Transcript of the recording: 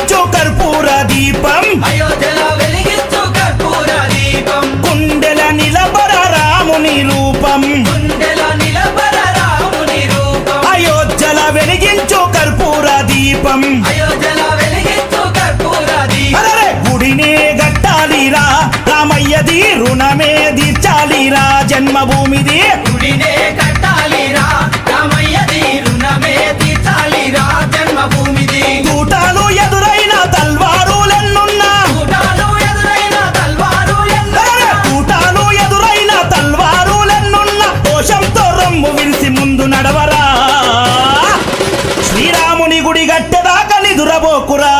వెలిగించో కర్పూర దీపం. కుండెల నిలబర రాముని రూపం. అయోధ్యల వెలిగించో కర్పూర దీపం. గుడినే గట్టాలిరా రామయ్యది రుణమే తీర్చాలిరా. జన్మభూమిది గుడినే సింహము విరిసి ముందు నడవరా. శ్రీరాముని గుడి గట్టెదాక నిదురబోకురా.